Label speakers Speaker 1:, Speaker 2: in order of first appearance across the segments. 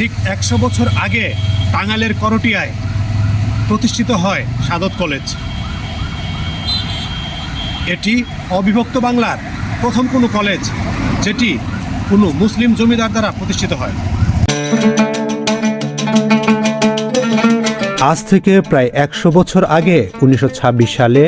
Speaker 1: ঠিক একশো বছর আগে টাঙ্গাইলের করটিয়ায় প্রতিষ্ঠিত হয় সাদত কলেজ। এটি অবিভক্ত বাংলার প্রথম কোনো কলেজ যেটি কোনো মুসলিম জমিদার দ্বারা প্রতিষ্ঠিত হয়।
Speaker 2: আজ থেকে প্রায় একশো বছর আগে উনিশশো ছাব্বিশ সালে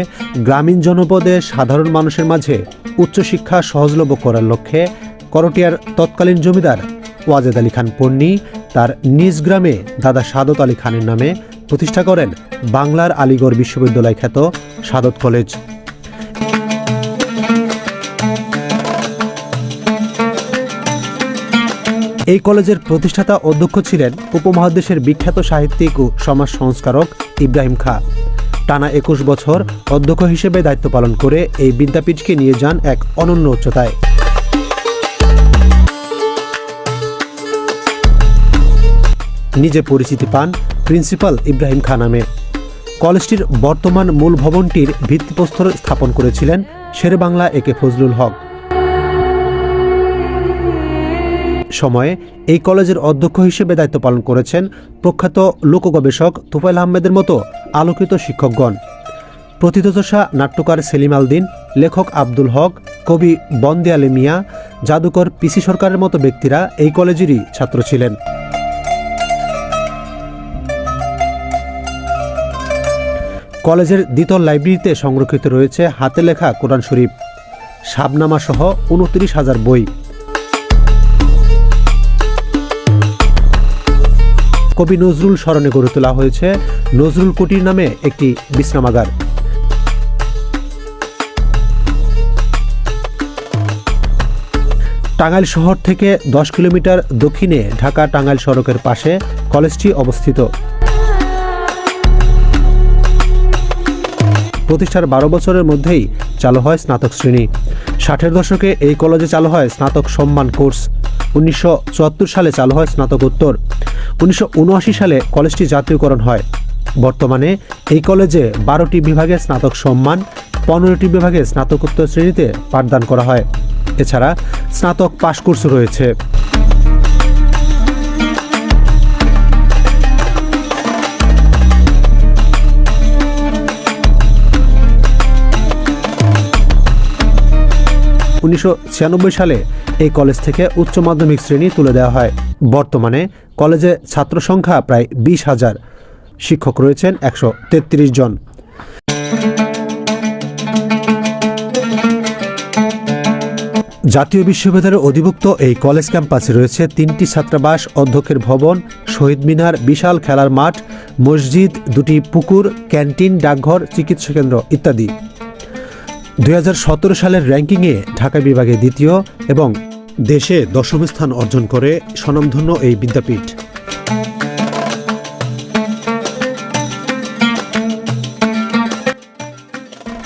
Speaker 2: গ্রামীণ জনপদে সাধারণ মানুষের মাঝে উচ্চশিক্ষা সহজলভ্য করার লক্ষ্যে করটিয়ার তৎকালীন জমিদার ওয়াজেদ আলী খান পন্নী তার নিজ গ্রামে দাদা সাদত আলী খানের নামে প্রতিষ্ঠা করেন বাংলার আলিগড় বিশ্ববিদ্যালয় খ্যাত সাদত কলেজ। এই কলেজের প্রতিষ্ঠাতা অধ্যক্ষ ছিলেন উপমহাদেশের বিখ্যাত সাহিত্যিক ও সমাজ সংস্কারক ইব্রাহিম খা। টানা একুশ বছর অধ্যক্ষ হিসেবে দায়িত্ব পালন করে এই বিদ্যাপীঠকে নিয়ে যান এক অনন্য উচ্চতায়। নিজে পরিচিতি পান প্রিন্সিপাল ইব্রাহিম খা নামে। কলেজটির বর্তমান মূল ভবনটির ভিত্তিপ্রস্তর স্থাপন করেছিলেন শেরেবাংলা একে ফজলুল হক। সময়ে এই কলেজের অধ্যক্ষ হিসেবে দায়িত্ব পালন করেছেন প্রখ্যাত লোক গবেষক তুফাইল আহমেদের মতো আলোকিত শিক্ষকগণ। প্রথিতযশা নাট্যকার সেলিম আলদিন লেখক আব্দুল হক, কবি বন্দে আলী মিয়া, জাদুকর পিসি সরকারের মতো ব্যক্তিরা এই কলেজেরই ছাত্র ছিলেন। কলেজের দ্বিতল লাইব্রেরিতে সংরক্ষিত রয়েছে হাতে লেখা কোরআন শরীফ, শাবনামা সহ উনত্রিশ হাজার বই। কবি নজরুল স্মরণে গড়ে তোলা হয়েছে নজরুল কুটির নামে একটি বিশ্রামাগার। টাঙ্গাইল শহর থেকে দশ কিলোমিটার দক্ষিণে ঢাকা টাঙ্গাইল সড়কের পাশে কলেজটি অবস্থিত। প্রতিষ্ঠার বারো বছরের মধ্যেই চালু হয় স্নাতক শ্রেণি। ষাটের দশকে এই কলেজে চালু হয় স্নাতক সম্মান কোর্স। উনিশশো চুয়াত্তর সালে চালু হয় স্নাতকোত্তর উনিশশো উনআশি সালে কলেজটি জাতীয়করণ হয়। বর্তমানে এই কলেজে বারোটি বিভাগে স্নাতক সম্মান, পনেরোটি বিভাগে স্নাতকোত্তর শ্রেণীতে পাঠদান করা হয়। এছাড়া স্নাতক পাশ কোর্স রয়েছে। উনিশশো ছিয়ানব্বই সালে এই কলেজ থেকে উচ্চ মাধ্যমিক শ্রেণি তুলে দেওয়া হয়। বর্তমানে কলেজে ছাত্র সংখ্যা প্রায় বিশ হাজার। শিক্ষক রয়েছেন একশো তেত্রিশ জন। জাতীয় বিশ্ববিদ্যালয়ের অধিভুক্ত এই কলেজ ক্যাম্পাসে রয়েছে তিনটি ছাত্রাবাস, অধ্যক্ষের ভবন, শহীদ মিনার, বিশাল খেলার মাঠ, মসজিদ, দুটি পুকুর, ক্যান্টিন, ডাকঘর, চিকিৎসা কেন্দ্র ইত্যাদি। দুই হাজার সতেরো সালের র্যাঙ্কিংয়ে ঢাকা বিভাগে দ্বিতীয় এবং দেশে দশম স্থান অর্জন করে স্বনামধন্য এই বিদ্যাপীঠ।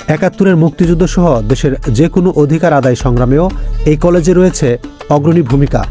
Speaker 2: একাত্তরের মুক্তিযুদ্ধ সহ দেশের যে কোনো অধিকার আদায় সংগ্রামেও এই কলেজে রয়েছে অগ্রণী ভূমিকা।